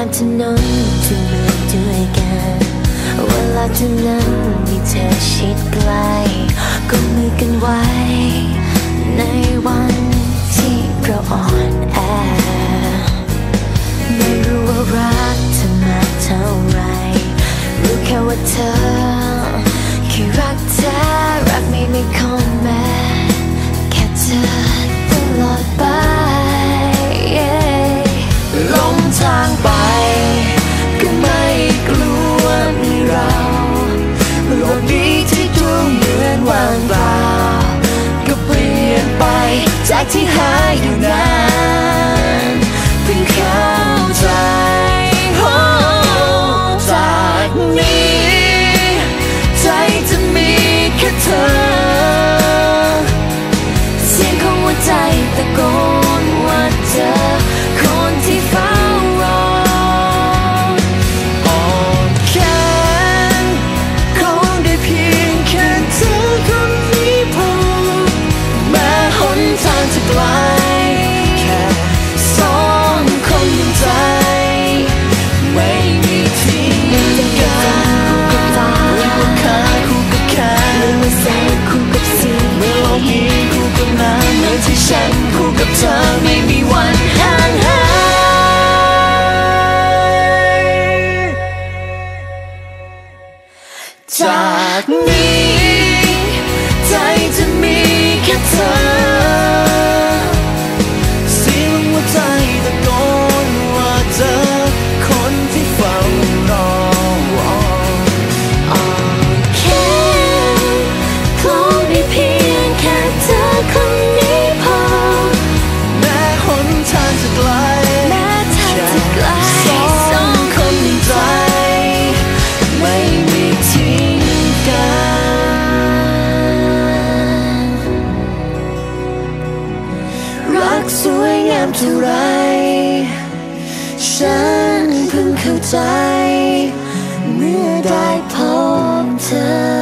ามถนนที่เมืองด้วยกัน เวลาเท่านั้นมีเธอชิดใกล้ก็มือกันไว้ กที่หายอยู่นาน จ เท่าไร ฉันเพิ่งเข้าใจ เมื่อได้พบเธอ